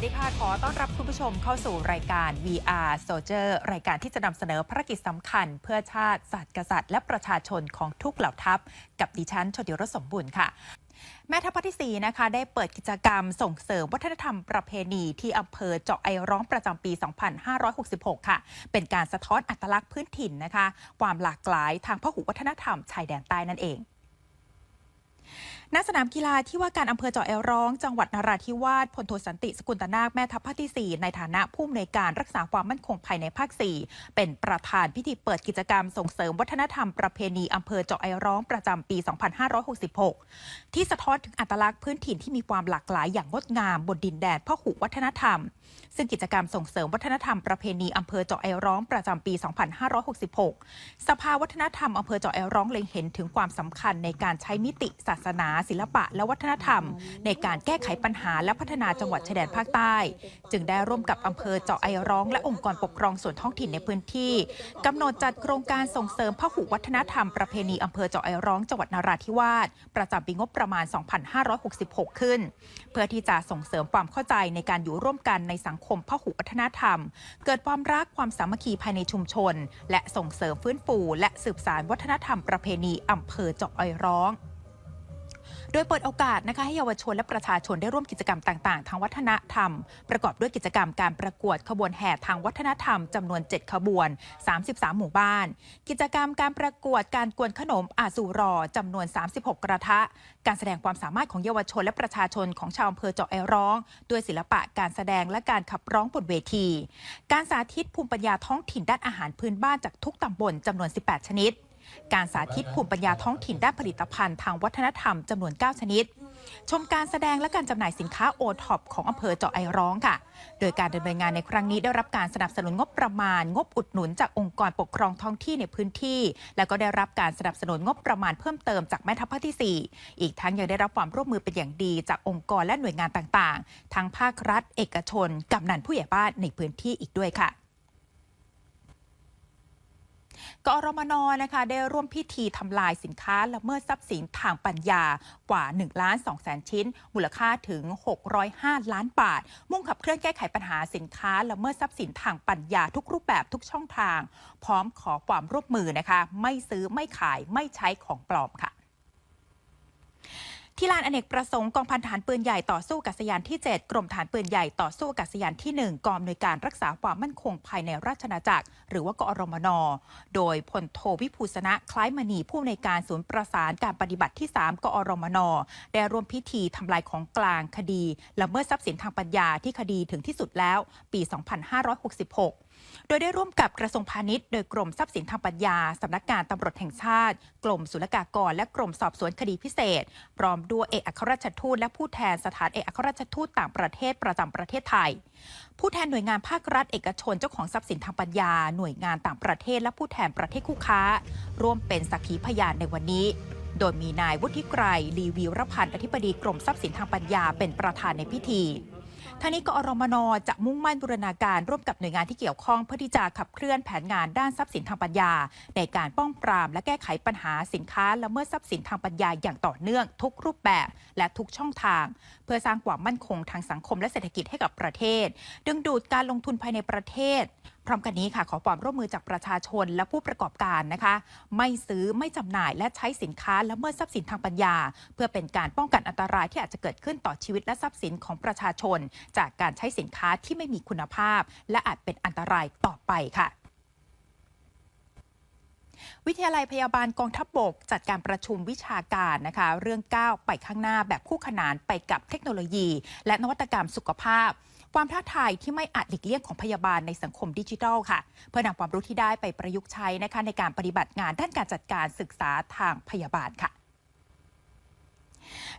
สวัสดีค่ะ ขอต้อนรับคุณผู้ชมเข้าสู่รายการ VR Soldier รายการที่จะนำเสนอภารกิจสำคัญ เพื่อชาติศาสตร์กษัตริย์ และประชาชนของทุกเหล่าทัพ กับดิฉันชดิรสสมบุญค่ะแม่ทัพภาคที่4นะคะ ได้เปิดกิจกรรมส่งเสริมวัฒนธรรมประเพณีที่อำเภอเจาะไอร้องประจำปี 2566 ค่ะ เป็นการสะท้อนอัตลักษณ์พื้นถิ่นนะคะ ความหลากหลายทางพหุวัฒนธรรมชายแดนใต้นั่นเอง ณสนามกีฬาที่ว่าการอำเภอเจาะแอลร้อง จังหวัดนราธิวาสพลโทสันติสกุลตนาคแม่ทัพภาคที่ 4 ในฐานะผู้อำนวยการรักษาความมั่นคงภายในภาค 4 เป็นประธานพิธีเปิดกิจกรรมส่งเสริมวัฒนธรรมประเพณีอำเภอเจาะไอร้องประจำปี 2566 ที่สะท้อนถึงอัตลักษณ์พื้นถิ่นที่มีความหลากหลายอย่างงดงามบนดินแดนพหุวัฒนธรรม ซึ่งกิจกรรมส่งเสริมวัฒนธรรมประเพณีอำเภอเจาะไอร้องประจำปี 2566 สภาวัฒนธรรมอำเภอเจาะไอร้องเล็งเห็นถึงความสำคัญในการใช้มิติศาสนาศิลปะและวัฒนธรรม ในการแก้ไขปัญหาและพัฒนาจังหวัดชายแดนภาคใต้ จึงได้ร่วมกับอำเภอเจาะไอร้อง และองค์กรปกครองส่วนท้องถิ่นในพื้นที่กำหนดจัดโครงการส่งเสริมพหุวัฒนธรรมประเพณีอำเภอเจาะไอร้องจังหวัดนราธิวาสประจำปีงบประมาณ 2566 ขึ้น เพื่อที่จะส่งเสริมความเข้าใจในการอยู่ร่วมกันในสังคมพหุวัฒนธรรม เกิดความรักความสามัคคีภายในชุมชน และส่งเสริมฟื้นฟู และสืบสานวัฒนธรรมประเพณีอำเภอเจาะไอร้อง โดยเปิดโอกาสนะคะให้เยาวชนและประชาชนได้ร่วมกิจกรรมต่างๆ ทางวัฒนธรรม ประกอบด้วยกิจกรรมการประกวดขบวนแห่ทางวัฒนธรรมจำนวน 7 ขบวน 33 หมู่บ้าน กิจกรรมการประกวดการกวนขนมอาสูรอจำนวน 36 กระทะ การแสดงความสามารถของเยาวชนและประชาชนของชาวอำเภอเจาะไอร้อง ด้วยศิลปะการแสดงและการขับร้องบนเวที การสาธิตภูมิปัญญาท้องถิ่นด้านอาหารพื้นบ้านจากทุกตำบลจำนวน 18 ชนิด การสาธิตภูมิปัญญาท้องถิ่นด้านผลิตภัณฑ์ทางวัฒนธรรมจำนวน 9 ชนิด ชมการแสดงและการจำหน่ายสินค้าโอท็อปของอำเภอเจาะไอร้องค่ะ โดยการดำเนินงานในครั้งนี้ได้รับการสนับสนุนงบประมาณ งบอุดหนุนจากองค์กรปกครองท้องที่ในพื้นที่ แล้วก็ได้รับการสนับสนุนงบประมาณเพิ่มเติมจากแม่ทัพภาคที่ 4 อีกทั้งยังได้รับความร่วมมือเป็นอย่างดีจากองค์กรและหน่วยงานต่างๆ ทั้งภาครัฐ เอกชนกำนันผู้ใหญ่บ้านในพื้นที่อีกด้วยค่ะ กอรมนนะคะได้ร่วมพิธีทำลายสินค้าละเมิดทรัพย์สินทางปัญญากว่า1ล้าน2แสนชิ้น มูลค่าถึง 605 ล้านบาท มุ่งขับเคลื่อนแก้ไขปัญหาสินค้าละเมิดทรัพย์สินทางปัญญาทุกรูปแบบทุกช่องทาง พร้อมขอความร่วมมือนะคะ ไม่ซื้อไม่ขายไม่ใช้ของปลอมค่ะ ที่ลานอเนกประสงค์กองพันฐานปืนใหญ่ต่อสู้อากาศยานที่ 7 กรมฐานปืนใหญ่ต่อสู้อากาศยานที่ 1 กองอำนวยการรักษาความมั่นคงภายในราชอาณาจักร หรือว่ากอรมน โดยพลโทวิภูสนะคล้ายมณีผู้อำนวยการศูนย์ประสานการปฏิบัติที่ 3 กอรมน ได้ร่วมพิธีทำลายของกลางคดีละเมิดทรัพย์สินทางปัญญาที่คดีถึงที่สุดแล้ว ปี 2566 โดยได้ร่วมกับกระทรวงพาณิชย์ โดยกรมทรัพย์สินทางปัญญา สำนักงานตำรวจแห่งชาติ กรมศุลกากร และกรมสอบสวนคดีพิเศษ พร้อมด้วยเอกอัครราชทูตและผู้แทนสถานเอกอัครราชทูตต่างประเทศประจำประเทศไทย ผู้แทนหน่วยงานภาครัฐเอกชนเจ้าของทรัพย์สินทางปัญญา หน่วยงานต่างประเทศ และผู้แทนประเทศคู่ค้า ร่วมเป็นสักขีพยานในวันนี้โดยมีนายวุฒิไกรลีวีรพันธ์อธิบดีกรมทรัพย์สินทางปัญญาเป็นประธานในพิธี ทางนี้กอรมนจะมุ่งมั่นบูรณาการร่วมกับหน่วยงานที่เกี่ยวข้องเพื่อที่จะขับเคลื่อนแผนงานด้านทรัพย์สินทางปัญญา ในการป้องปรามและแก้ไขปัญหาสินค้าละเมิดทรัพย์สินทางปัญญาอย่างต่อเนื่อง ทุกรูปแบบและทุกช่องทาง เพื่อสร้างความมั่นคงทางสังคมและเศรษฐกิจให้กับประเทศ ดึงดูดการลงทุนภายในประเทศ พร้อมกันนี้ค่ะ ขอความร่วมมือจากประชาชนและผู้ประกอบการนะคะ ไม่ซื้อไม่จำหน่ายและใช้สินค้าละเมิดทรัพย์สินทางปัญญา เพื่อเป็นการป้องกันอันตรายที่อาจจะเกิดขึ้นต่อชีวิตและทรัพย์สินของประชาชน จากการใช้สินค้าที่ไม่มีคุณภาพ และอาจเป็นอันตรายต่อไปค่ะวิทยาลัยพยาบาลกองทัพบบกจัดการประชุมวิชาการนะคะ เรื่องก้าวไปข้างหน้าแบบคู่ขนานไปกับเทคโนโลยี และนวัตกรรมสุขภาพ ความท้าทายที่ไม่อาจหลีกเลี่ยงของพยาบาลในสังคมดิจิทัลค่ะ เพื่อนำความรู้ที่ได้ไปประยุกต์ใช้นะคะในการปฏิบัติงานด้านการจัดการศึกษาทางพยาบาลค่ะ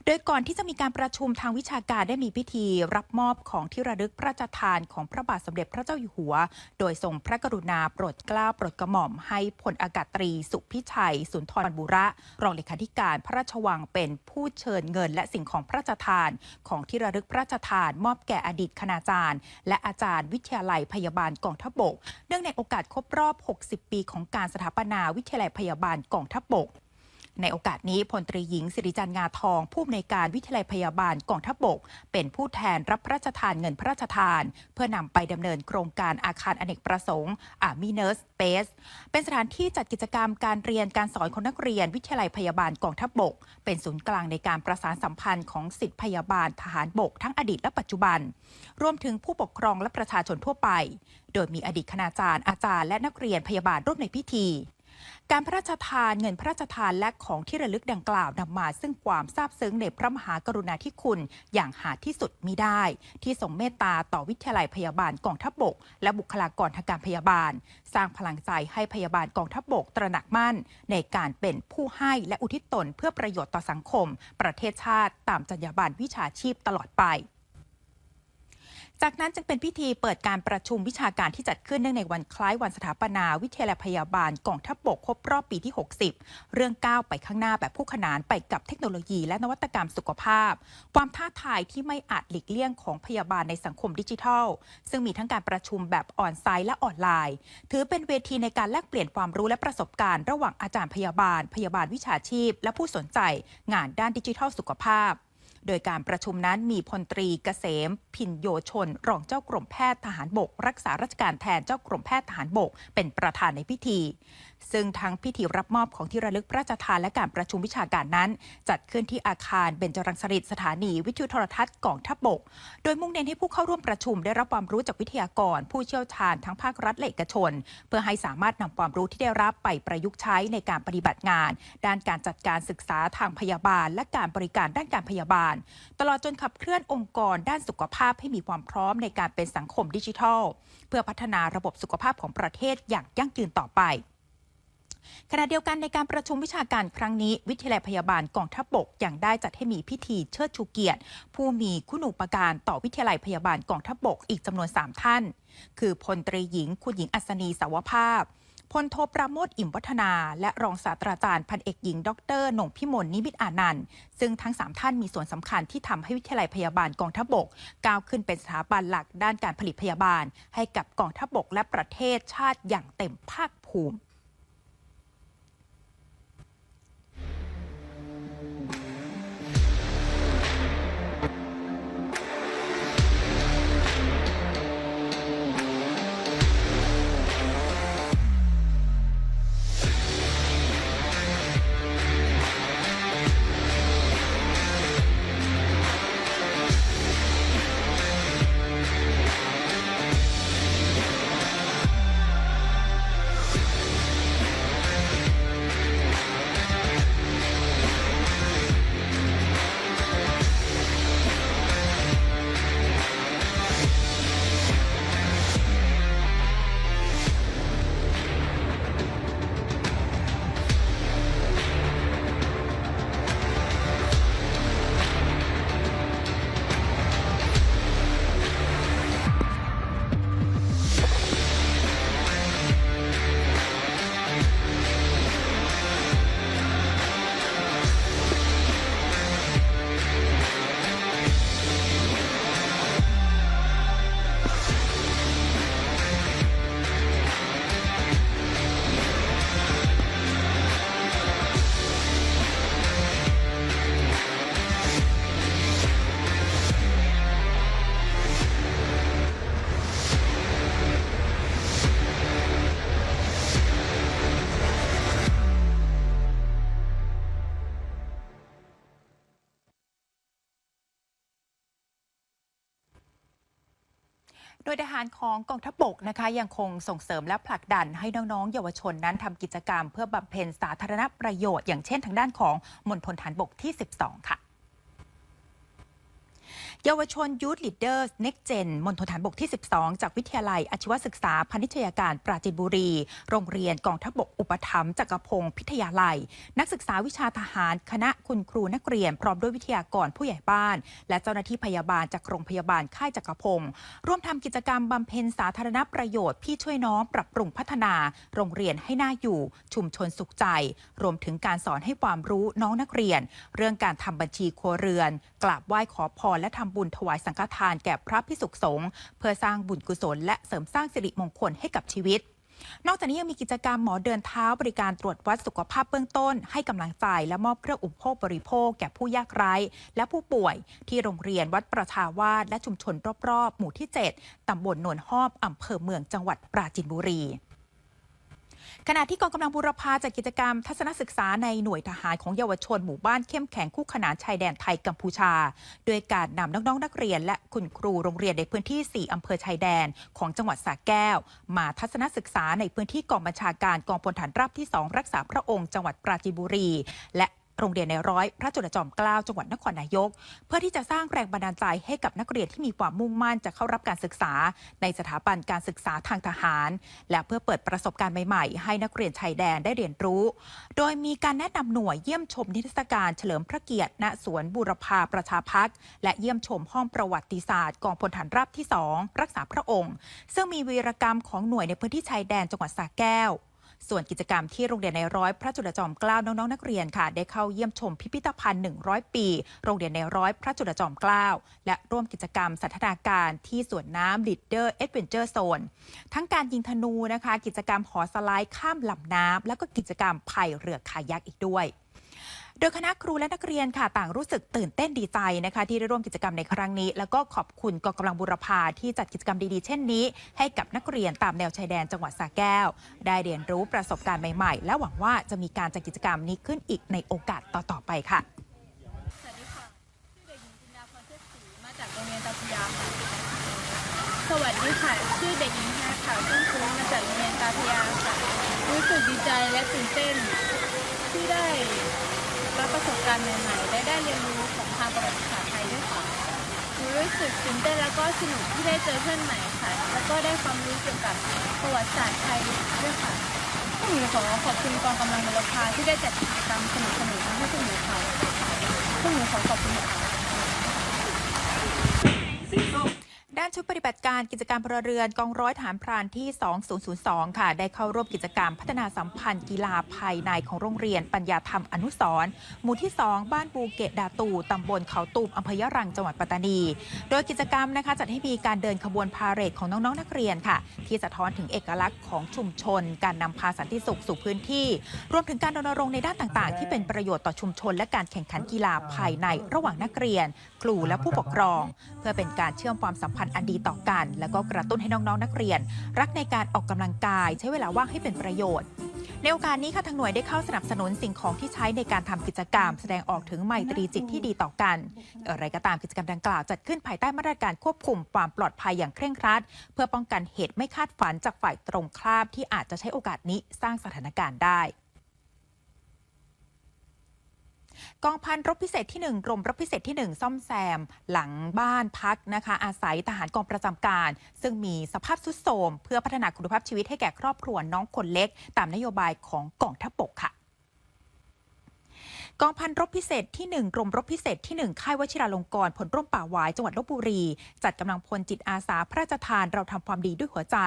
โดยก่อนที่จะมีการประชุมทางวิชาการได้มีพิธี รับมอบของที่ระลึกพระราชทานของพระบาทสมเด็จพระเจ้าอยู่หัว โดยทรงพระกรุณาโปรดเกล้าโปรดกระหม่อมให้พลอากาศตรีสุพิชัย สุนทรบุระ รองเลขาธิการพระราชวังเป็นผู้เชิญเงิน และสิ่งของพระราชทาน ของที่ระลึกพระราชทาน มอบแก่อดีตคณาจารย์ และอาจารย์วิทยาลัยพยาบาลกองทัพบก เนื่องในโอกาสครบรอบ 60 ปี ของการสถาปนาวิทยาลัยพยาบาลกองทัพบก ในโอกาสนี้พลตรีหญิงสิริจันทร์งาทอง ผู้อำนวยการวิทยาลัยพยาบาลกองทัพบก เป็นผู้แทนรับพระราชทานเงินพระราชทาน เพื่อนำไปดำเนินโครงการอาคารอเนกประสงค์อามีเนอร์สเปซเป็นสถานที่จัดกิจกรรมการเรียนการสอนของนักเรียนวิทยาลัยพยาบาลกองทัพบก เป็นศูนย์กลางในการประสานสัมพันธ์ของสิทธิพยาบาลทหารบก ทั้งอดีตและปัจจุบัน รวมถึงผู้ปกครองและประชาชนทั่วไป โดยมีอดีตคณาจารย์อาจารย์และนักเรียนพยาบาลร่วมในพิธี การพระราชทานเงินพระราชทานและของที่ระลึกดังกล่าวนำมา ซึ่งความซาบซึ้งในพระมหากรุณาธิคุณอย่างหาที่สุดมิได้ ที่ทรงเมตตาต่อวิทยาลัยพยาบาลกองทัพบกและบุคลากรทางการพยาบาล สร้างพลังใจให้พยาบาลกองทัพบกตระหนักมั่น ในการเป็นผู้ให้และอุทิศตนเพื่อประโยชน์ต่อสังคม ประเทศชาติตามจรรยาบรรณวิชาชีพตลอดไป จากนั้นจึงเป็นพิธีเปิดการประชุมวิชาการที่จัดขึ้นเนื่องในวันคล้ายวันสถาปนาวิทยาลัยพยาบาลกองทัพบบกครบรอบปีที่ 60 เรื่องก้าวไปข้างหน้าแบบคู่ขนานไปกับเทคโนโลยีและนวัตกรรมสุขภาพ ความท้าทายที่ไม่อาจหลีกเลี่ยงของพยาบาลในสังคมดิจิทัล ซึ่งมีทั้งการประชุมแบบออนไซต์และออนไลน์ ถือเป็นเวทีในการแลกเปลี่ยนความรู้และประสบการณ์ ระหว่างอาจารย์พยาบาล พยาบาลวิชาชีพ และผู้สนใจ งานด้านดิจิทัลสุขภาพ โดยการประชุมนั้นมีพลตรีเกษม พินโยชน รองเจ้ากรมแพทย์ทหารบก รักษาราชการแทนเจ้ากรมแพทย์ทหารบก เป็นประธานในพิธี ซึ่งทั้งพิธีรับมอบของที่ระลึกพระราชทานและการประชุมวิชาการนั้น จัดขึ้นที่อาคารเบญจรังสฤษฎ์สถานีวิทยุโทรทัศน์กองทัพบก โดยมุ่งเน้นให้ผู้เข้าร่วมประชุมได้รับความรู้จากวิทยากร ผู้เชี่ยวชาญทั้งภาครัฐและเอกชน เพื่อให้สามารถนำความรู้ที่ได้รับไปประยุกต์ใช้ในการปฏิบัติงาน ด้านการจัดการศึกษาทางพยาบาล และการบริการด้านการพยาบาลตลอดจนขับเคลื่อนองค์กรด้านสุขภาพให้มีความพร้อมในการเป็นสังคมดิจิทัล เพื่อพัฒนาระบบสุขภาพของประเทศอย่างยั่งยืนต่อไปขณะเดียวกันในการประชุมวิชาการครั้งนี้ วิทยาลัยพยาบาลกองทัพบกยังได้จัดให้มีพิธีเชิดชูเกียรติ ผู้มีคุณูปการต่อวิทยาลัยพยาบาลกองทัพบกอีกจำนวน 3 ท่าน คือพลตรีหญิง คุณหญิงอัศนีสาวภาพ พลโทประโมทอิ่มวัฒนา และรองศาสตราจารย์พันเอกหญิง ดรหน่งพิมลนิมิตอานันต์ ซึ่งทั้ง 3 ท่านมีส่วนสำคัญที่ทำให้วิทยาลัยพยาบาลกองทัพบก ก้าวขึ้นเป็นสถาบันหลักด้านการผลิตพยาบาล ให้กับกองทัพบกและประเทศชาติอย่างเต็มภาคภูมิารของกองทัพบกนะคะยังคงส่งเสริมและผลักดันให้น้องๆ เยาวชนนั้นทำกิจกรรม เพื่อบำเพ็ญสาธารณประโยชน์ อย่างเช่นทางด้านของมณฑลฐานบกที่ 12 ค่ะ เยาวชนยูทลีดเดอร์เน็กเจนมณฑลฐานบกที่ 12 จากวิทยาลัยอาชีวศึกษาพาณิชยาการปราจีนบุรี โรงเรียนกองทัพบกอุปถัมภ์จักรพงศ์พิทยาลัย นักศึกษาวิชาทหาร คณะคุณครูนักเรียน พร้อมด้วยวิทยากรผู้ใหญ่บ้าน และเจ้าหน้าที่พยาบาลจากโรงพยาบาลค่ายจักรพงศ์ร่วมทำกิจกรรมบำเพ็ญสาธารณประโยชน์พี่ช่วยน้องปรับปรุงพัฒนา โรงเรียนให้น่าอยู่ ชุมชนสุขใจ รวมถึงการสอนให้ความรู้น้องนักเรียน เรื่องการทำบัญชีครัวเรือนกราบไหว้ขอพรและทำบุญถวายสังฆทานแก่พระพิสุขสงฆ์เพื่อสร้างบุญกุศล และเสริมสร้างสิริมงคลให้กับชีวิตนอกจากนี้ยังมีกิจกรรมหมอเดินเท้าบริการตรวจวัดสุขภาพเบื้องต้น ให้กำลังใจและมอบเครื่องอุปโภคบริโภค แก่ผู้ยากไร้ และผู้ป่วยที่โรงเรียนวัดประชาวาสและชุมชนรอบๆ หมู่ที่ 7 ตำบลโนนฮอบอำเภอเมืองจังหวัดปราจีนบุรี ขณะที่กองกำลังบูรพาจัดกิจกรรมทัศนศึกษาในหน่วยทหารของเยาวชนหมู่บ้านเข้มแข็งคู่ขนานชายแดนไทยกัมพูชา โดยการนำน้องๆนักเรียน และคุณครูโรงเรียนในพื้นที่ 4 อำเภอชายแดน ของจังหวัดสระแก้ว มาทัศนศึกษาในพื้นที่กองบัญชาการกองพลฐานราบที่ 2 รักษาพระองค์จังหวัดปราจีนบุรี และ โรงเรียนในร้อยพระจุลจอมเกล้าจังหวัดนครนายก เพื่อที่จะสร้างแรงบันดาลใจให้กับนักเรียนที่มีความมุ่งมั่นจะเข้ารับการศึกษา ในสถาบันการศึกษาทางทหาร และเพื่อเปิดประสบการณ์ใหม่ๆ ให้นักเรียนชายแดนได้เรียนรู้ โดยมีการแนะนำหน่วยเยี่ยมชมนิทรรศการเฉลิมพระเกียรติณสวนบูรพาประชาพักและเยี่ยมชมห้องประวัติศาสตร์กองพลฐานราบที่ 2 รักษาพระองค์ ซึ่งมีวีรกรรมของหน่วยในพื้นที่ชายแดนจังหวัดสระแก้ว ส่วนกิจกรรมที่โรงเรียนในร้อยพระจุลจอมเกล้าน้องๆนักเรียนค่ะ ได้เข้าเยี่ยมชมพิพิธภัณฑ์ 100 ปี โรงเรียนในร้อยพระจุลจอมเกล้าและร่วมกิจกรรมสันทนาการที่สวนน้ำลิดเดอร์เอ็ดเวนเจอร์โซนทั้งการยิงธนูนะคะ กิจกรรมหอสไลด์ข้ามลำน้ำแล้วก็กิจกรรมพายเรือคายักอีกด้วย โดยคณะครูและนักเรียนค่ะต่างรู้สึกตื่นเต้นดีใจนะคะที่ได้ร่วมกิจกรรมในครั้งนี้ แล้วก็ขอบคุณกองกำลังบุรพาที่จัดกิจกรรมดีๆ เช่นนี้ ให้กับนักเรียนตามแนวชายแดนจังหวัดสระแก้ว ได้เรียนรู้ประสบการณ์ใหม่ๆ และหวังว่าจะมีการจัดกิจกรรมนี้ขึ้นอีกในโอกาสต่อๆไปค่ะสวัสดีค่ะชื่อเด็กหญิงจินดาพรเทพศรีมาจากโรงเรียนตาพยาค่ะสวัสดีค่ะชื่อเด็กหญิงแฮค่ะซึ่งคุ้มาจากโรงเรียนตาพยาค่ะรู้สึกดีใจและตื่นเต้นที่ได้ รับประสบการณ์ใหม่ๆและได้เรียนรู้ของทางประวัติศาสตร์ไทยด้วยค่ะหนูรู้สึกตื่นเต้นแล้วก็สนุกที่ได้เจอเพื่อนใหม่ค่ะ แล้วก็ได้ความรู้เกี่ยวกับประวัติศาสตร์ไทยด้วยค่ะพวกหนูขอขอบคุณกองกำลังบุรพาที่ได้จัดกิจกรรมสนุกๆให้พวกหนูค่ะพวกหนูขอขอบคุณค่ะ ด้านชุดปฏิบัติการกิจการพลเรือนกองร้อยฐานพรานที่ 2002 ค่ะ ได้เข้าร่วมกิจกรรมพัฒนาสัมพันธ์กีฬาภายในของโรงเรียนปัญญาธรรมอนุสร์หมู่ที่ 2 บ้านบูเกตดาตูตำบลเขาตูมอำเภอยะรังจังหวัดปัตตานี โดยกิจกรรมนะคะจัดให้มีการเดินขบวนพาเหรดของน้องๆนักเรียนค่ะ ที่สะท้อนถึงเอกลักษณ์ของชุมชน การนำพาสันติสุขสู่พื้นที่ รวมถึงการรณรงค์ในด้านต่างๆ ที่เป็นประโยชน์ต่อชุมชน และการแข่งขันกีฬาภายในระหว่างนักเรียน ครูและผู้ปกครอง เพื่อเป็นการเชื่อมความสัมพันธ์อันดีต่อกัน และก็กระตุ้นให้น้องๆนักเรียน รักในการออกกำลังกาย ใช้เวลาว่างให้เป็นประโยชน์ในโอกาสนี้ค่ะทางหน่วยได้เข้าสนับสนุนสิ่งของที่ใช้ในการทำกิจกรรม แสดงออกถึงไมตรีจิตที่ดีต่อกัน อะไรก็ตามกิจกรรมดังกล่าวจัดขึ้นภายใต้มาตรการควบคุมความปลอดภัยอย่างเคร่งครัด เพื่อป้องกันเหตุไม่คาดฝันจากฝ่ายตรงข้ามที่อาจจะใช้โอกาสนี้สร้างสถานการณ์ได้ กองพันรบพิเศษที่ 1 กรมรบพิเศษที่ 1 ซ่อมแซม หลังบ้านพักนะคะ อาศัยทหารกองประจำการ ซึ่งมีสภาพทรุดโทรมเพื่อพัฒนาคุณภาพชีวิตให้แก่ครอบครัวน้องคนเล็ก ตามนโยบายของกองทัพบกค่ะ กองพันรบพิเศษที่ 1 กรมรบพิเศษที่ 1 ค่ายวชิราลงกรณ์ผลร่มป่าหวายจังหวัดลบบุรี จัดกำลังพลจิตอาสาพระราชทานเราทำความดีด้วยหัวใจ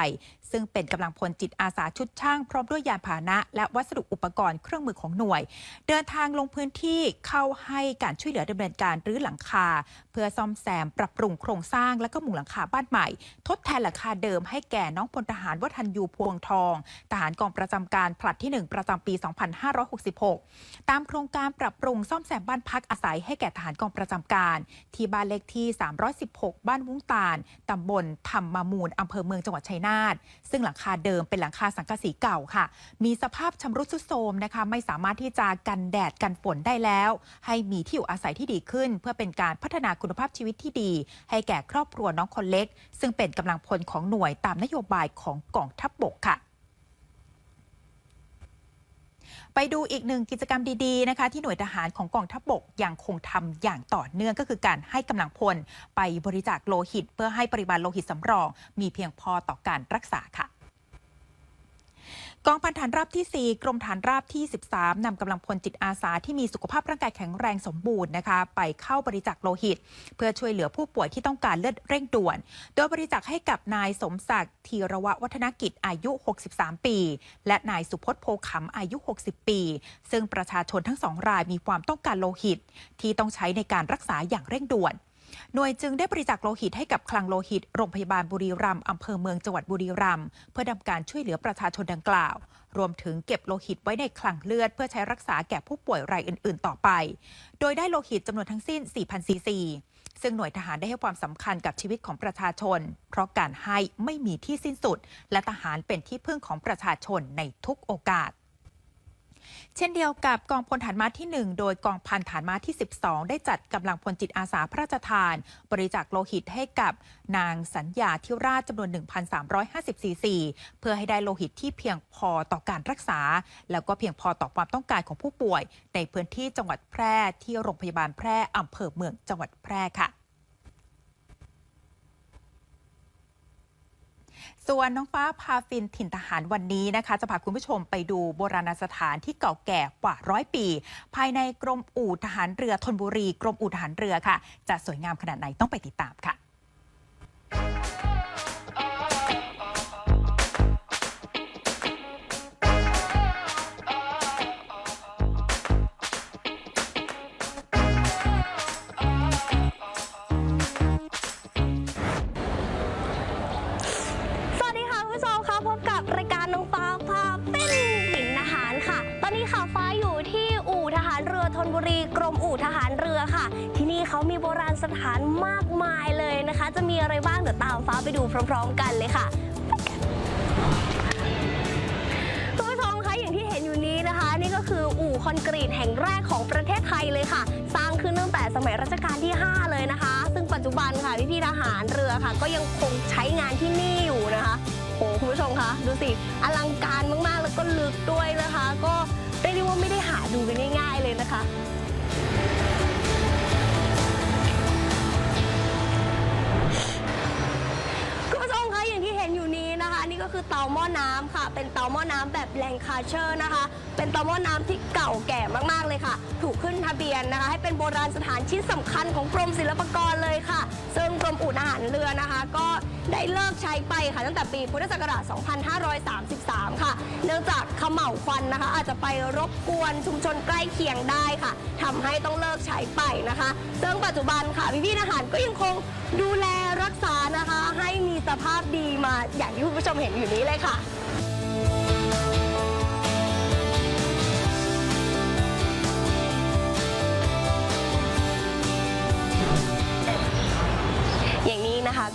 ซึ่งเป็นกำลังพลจิตอาสาชุดช่างพร้อมด้วยยานพาหนะ และวัสดุอุปกรณ์เครื่องมือของหน่วย เดินทางลงพื้นที่เข้าให้การช่วยเหลือดำเนินการรื้อหลังคา เพื่อซ่อมแซมปรับปรุงโครงสร้างและก็มุงหลังคาบ้านใหม่ ทดแทนหลังคาเดิมให้แก่น้องพลทหารวัฒนยูพวงทองทหารกองประจำการผลัดที่ 1 ประจำปี 2566 ตามโครงการปรับปรุงซ่อมแซมบ้านพักอาศัยให้แก่ทหารกองประจำการ ที่บ้านเลขที่ 316 บ้านวุ้งตาลตำบลธรรมมูลอำเภอเมืองจังหวัดชัยนาทซึ่งหลังคาเดิมเป็นหลังคาสังกะสีเก่าค่ะ มีสภาพชำรุดทรุดโทรมนะคะไม่สามารถที่จะกันแดดกันฝนได้แล้ว ให้มีที่อยู่อาศัยที่ดีขึ้น เพื่อเป็นการพัฒนาคุณภาพชีวิตที่ดี ให้แก่ครอบครัวน้องคนเล็ก ซึ่งเป็นกำลังพลของหน่วยตามนโยบายของกองทัพบบกค่ะ ไปดูอีกหนึ่งกิจกรรมดีๆนะคะที่หน่วยทหารของกองทัพบบกยังคงทำอย่างต่อเนื่องก็คือการให้กำลังพล ไปบริจาคโลหิต เพื่อให้ปริมาณโลหิตสำรอง มีเพียงพอต่อการรักษาค่ะ กองพันฐานราบที่ 4 กรมฐานราบที่ 13 นำกำลังพลจิตอาสาที่มีสุขภาพร่างกายแข็งแรงสมบูรณ์นะคะ ไปเข้าบริจาคโลหิต เพื่อช่วยเหลือผู้ป่วยที่ต้องการเลือดเร่งด่วน โดยบริจาคให้กับนายสมศักดิ์ธีรวะวัฒนกิจอายุ 63 ปี และนายสุพจน์โพขำอายุ 60 ปี ซึ่งประชาชนทั้งสองรายมีความต้องการโลหิต ที่ต้องใช้ในการรักษาอย่างเร่งด่วน หน่วยจึงได้บริจาคโลหิตให้กับคลังโลหิต โรงพยาบาลบุรีรัมย์อำเภอเมืองจังหวัดบุรีรัมย์เพื่อดำการช่วยเหลือประชาชนดังกล่าว รวมถึงเก็บโลหิตไว้ในคลังเลือด เพื่อใช้รักษาแก่ผู้ป่วยรายอื่น ๆ ต่อไป โดยได้โลหิตจำนวนทั้งสิ้น 4,000ซีซีซึ่งหน่วยทหารได้ให้ความสำคัญกับชีวิตของประชาชน เพราะการให้ไม่มีที่สิ้นสุด และทหารเป็นที่พึ่งของประชาชนในทุกโอกาส เช่นเดียวกับกองพลฐานม้าที่ 1 โดยกองพันฐานม้าที่ 12 ได้จัดกำลังพลจิตอาสาพระราชทาน บริจาคโลหิตให้กับนางสัญญาทิราชจำนวน 1,350ซีซีเพื่อให้ได้โลหิตที่เพียงพอต่อการรักษา แล้วก็เพียงพอต่อความต้องการของผู้ป่วย ในพื้นที่จังหวัดแพร่ที่โรงพยาบาลแพร่อำเภอเมืองจังหวัดแพร่ค่ะ ส่วนน้องฟ้าพาฟินถิ่นทหารวันนี้นะคะ จะพาคุณผู้ชมไปดูโบราณสถานที่เก่าแก่กว่าร้อยปี ภายในกรมอู่ทหารเรือธนบุรี กรมอู่ทหารเรือค่ะ จะสวยงามขนาดไหนต้องไปติดตามค่ะ สถานมากมายเลยนะคะ จะมีอะไรบ้างเดี๋ยวตามฟ้าไปดูพร้อม ๆ กันเลยค่ะคุณผู้ชมคะอย่างที่เห็นอยู่นี้นะคะ นี่ก็คืออู่คอนกรีตแห่งแรกของประเทศไทยเลยค่ะ สร้างขึ้นตั้งแต่สมัยรัชกาลที่ 5 เลยนะคะ ซึ่งปัจจุบันค่ะพี่ๆทหารเรือค่ะ ก็ยังคงใช้งานที่นี่อยู่นะคะโอ้คุณผู้ชมคะดูสิอลังการมากๆแล้วก็ลึกด้วยนะคะ ก็เรียกได้ว่าไม่ได้หาดูกันง่ายๆเลยนะคะ ก็คือเตาหม้อน้ำค่ะ เป็นเตาหม้อน้ำแบบแรงคาเชอร์นะคะ เป็นเตาหม้อน้ำที่เก่าแก่มากๆเลยค่ะ ถูกขึ้นทะเบียนนะคะ ให้เป็นโบราณสถานชิ้นสำคัญของกรมศิลปากรเลยค่ะ ซึ่งกรมอู่ทหารเรือนะคะ ก็ ได้เลิกใช้ไปค่ะตั้งแต่ปีพุทธศักราช 2533 ค่ะ เนื่องจากขม่าวควันนะคะ อาจจะไปรบกวนชุมชนใกล้เคียงได้ค่ะทำให้ต้องเลิกใช้ไปนะคะ ซึ่งปัจจุบันค่ะพี่ๆทหารก็ยังคงดูแลรักษานะคะ ให้มีสภาพดีมาอย่างที่คุณผู้ชมเห็นอยู่นี้เลยค่ะ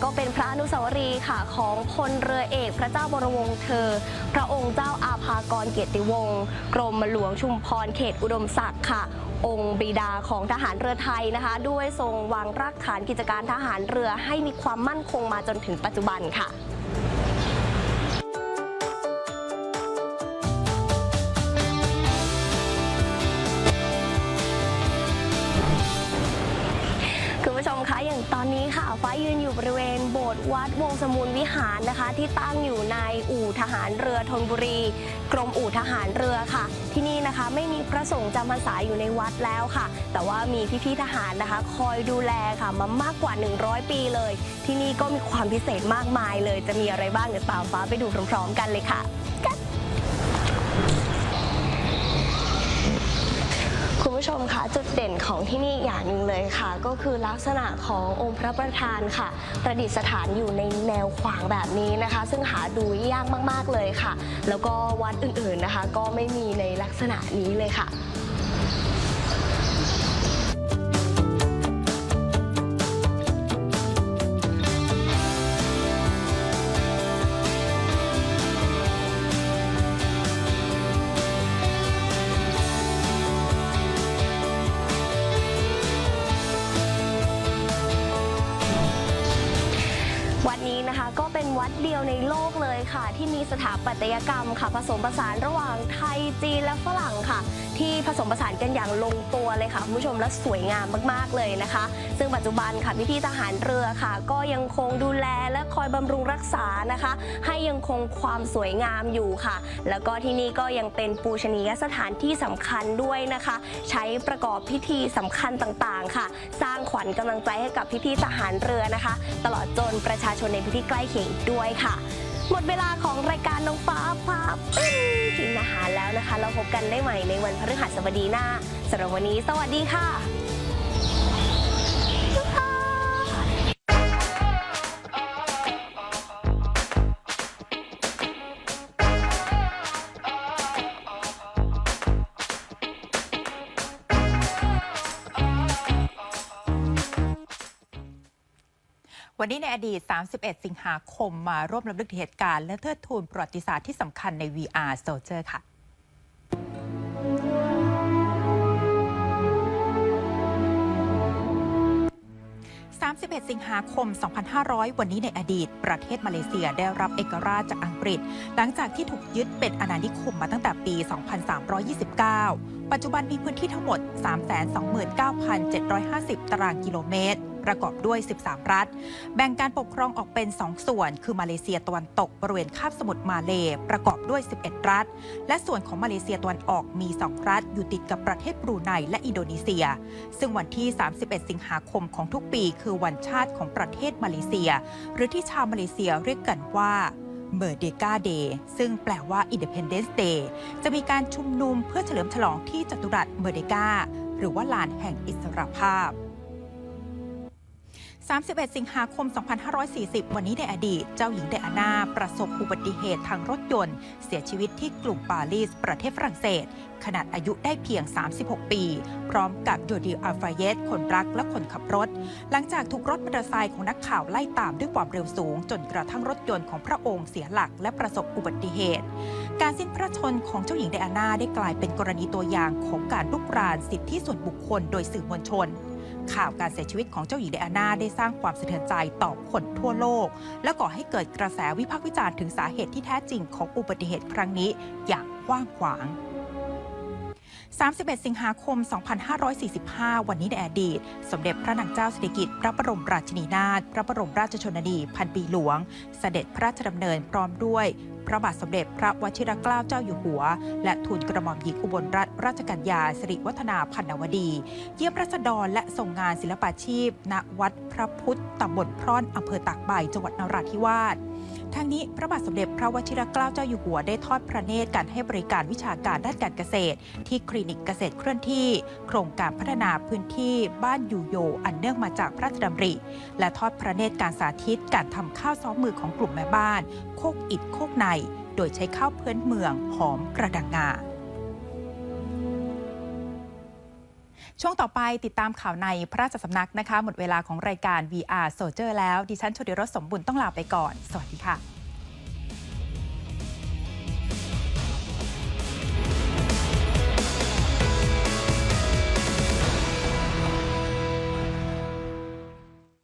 ก็เป็นพระอนุสาวรีย์ค่ะของพลเรือเอกพระเจ้าบรวงศ์เธอ พระองค์เจ้าอาภากรเกียรติวงศ์กรมหลวงชุมพรเขตอุดมศักดิ์ค่ะ องค์บิดาของทหารเรือไทยนะคะ ด้วยทรงวางรากฐานกิจการทหารเรือให้มีความมั่นคงมาจนถึงปัจจุบันค่ะ นี้ค่ะ ฟ้ายืนอยู่บริเวณโบสถ์วัดวงสมุนวิหารนะคะ ที่ตั้งอยู่ในอู่ทหารเรือธนบุรี กรมอู่ทหารเรือค่ะ ที่นี่นะคะไม่มีพระสงฆ์จำพรรษาอยู่ในวัดแล้วค่ะ แต่ว่ามีพี่ๆทหารนะคะ คอยดูแลค่ะมามากกว่า 100 ปีเลย ที่นี่ก็มีความพิเศษมากมายเลย จะมีอะไรบ้างเดี๋ยวตามฟ้าไปดูพร้อมๆ กันเลยค่ะ มคะจุดเด่นของที่นี่อย่างหนึ่งเลยค่ะ ก็คือลักษณะขององค์พระประธานค่ะ ประดิษฐานอยู่ในแนวขวางแบบนี้นะคะ ซึ่งหาดูยากมากๆเลยค่ะ แล้วก็วัดอื่นๆนะคะ ก็ไม่มีในลักษณะนี้เลยค่ะ ค่ะ ที่มีสถาปัตยกรรมค่ะ ผสมผสานระหว่างไทยจีนและฝรั่งค่ะ ที่ผสมผสานกันอย่างลงตัวเลยค่ะคุณผู้ชมและสวยงามมากๆเลยนะคะ ซึ่งปัจจุบันค่ะพี่ๆทหารเรือค่ะ ก็ยังคงดูแลและคอยบำรุงรักษานะคะ ให้ยังคงความสวยงามอยู่ค่ะ แล้วก็ที่นี่ก็ยังเป็นปูชนียสถานที่สำคัญด้วยนะคะ ใช้ประกอบพิธีสำคัญต่างๆค่ะ สร้างขวัญกำลังใจให้กับพี่ๆทหารเรือนะคะ ตลอดจนประชาชนในพื้นที่ใกล้เคียงด้วยค่ะ หมดเวลาของรายการน้องฟ้าพาปิ้งถึงอาหารแล้วนะคะ เราพบกันได้ใหม่ในวันพฤหัสบดีหน้าสำหรับวันนี้ สวัสดีค่ะ วันนี้ในอดีต 31 สิงหาคมมาร่วมรำลึกเหตุการณ์และเทิดทูนประวัติศาสตร์ที่สำคัญใน VR Soldier ค่ะ31 สิงหาคม 2500 วันนี้ในอดีต ประเทศมาเลเซียได้รับเอกราชจากอังกฤษ หลังจากที่ถูกยึดเป็นอาณานิคมมาตั้งแต่ปี 2329 ปัจจุบันมีพื้นที่ทั้งหมด 329,750 ตารางกิโลเมตร ประกอบด้วย 13 รัฐ แบ่งการปกครองออกเป็น 2 ส่วน คือมาเลเซียตะวันตกบริเวณคาบสมุทรมาเลประกอบด้วย 11 รัฐ และส่วนของมาเลเซียตะวันออกมี 2 รัฐ อยู่ติดกับประเทศบรูไนและอินโดนีเซีย ซึ่งวันที่ 31 สิงหาคมของทุกปี คือวันชาติของประเทศมาเลเซีย หรือที่ชาวมาเลเซียเรียกกันว่าเมอร์เดกาเดย์ซึ่งแปลว่า Independence Day จะมีการชุมนุมเพื่อเฉลิมฉลองที่จัตุรัสเมอร์เดกาหรือว่าลานแห่งอิสรภาพ 31 สิงหาคม 2540 วันนี้ในอดีต เจ้าหญิงไดอาน่าประสบอุบัติเหตุทางรถยนต์ เสียชีวิตที่กรุงปารีส ประเทศฝรั่งเศส ขนาดอายุได้เพียง 36 ปี พร้อมกับโยดิอัลฟาเยตคนรักและคนขับรถ หลังจากถูกรถมอเตอร์ไซค์ของนักข่าวไล่ตามด้วยความเร็วสูง จนกระทั่งรถยนต์ของพระองค์เสียหลักและประสบอุบัติเหตุ การสิ้นพระชนของเจ้าหญิงไดอาน่าได้กลายเป็นกรณีตัวอย่างของการลุกรานสิทธิส่วนบุคคลโดยสื่อมวลชน ข่าวการเสียชีวิตของเจ้าหญิงไดอาน่าได้สร้างความสะเทือนใจต่อคนทั่วโลก และก่อให้เกิดกระแสวิพากษ์วิจารณ์ถึงสาเหตุที่แท้จริงของอุบัติเหตุครั้งนี้อย่างกว้างขวาง31 สิงหาคม 2545 วันนี้ในอดีต สมเด็จพระนางเจ้าสิริกิติ์พระบรมราชินีนาถ พระบรมราชชนนี พันปีหลวง เสด็จพระราชดำเนินพร้อมด้วย พระบาทสมเด็จพระวชิรเกล้าเจ้าอยู่หัว และทูลกระหม่อมหญิงอุบลรัตนราชกัญญาสิริวัฒนาพันนวดี เยี่ยมรัษฎรและส่งงานศิลปาชีพ ณวัดพระพุทธตำบลพร่อนอำเภอตากใบจังหวัดนราธิวาสทั้งนี้พระบาทสมเด็จพระวชิรเกล้าเจ้าอยู่หัวได้ทอดพระเนตรการให้บริการวิชาการด้านการเกษตร ที่คลินิกเกษตรเคลื่อนที่ โครงการพัฒนาพื้นที่บ้านยูโย อันเนื่องมาจากพระราชดำริ และทอดพระเนตรการสาธิตการทำข้าวซ้อมมือของกลุ่มแม่บ้านโคกอิดโคกใน โดยใช้ข้าวเพื้นเมืองหอมกระดังงาช่วงต่อไปติดตามข่าวในพระราชสำนักนะคะ หมดเวลาของรายการ VR Soldier แล้ว ดิฉันชดิรสสมบุญต้องลาไปก่อน สวัสดีค่ะ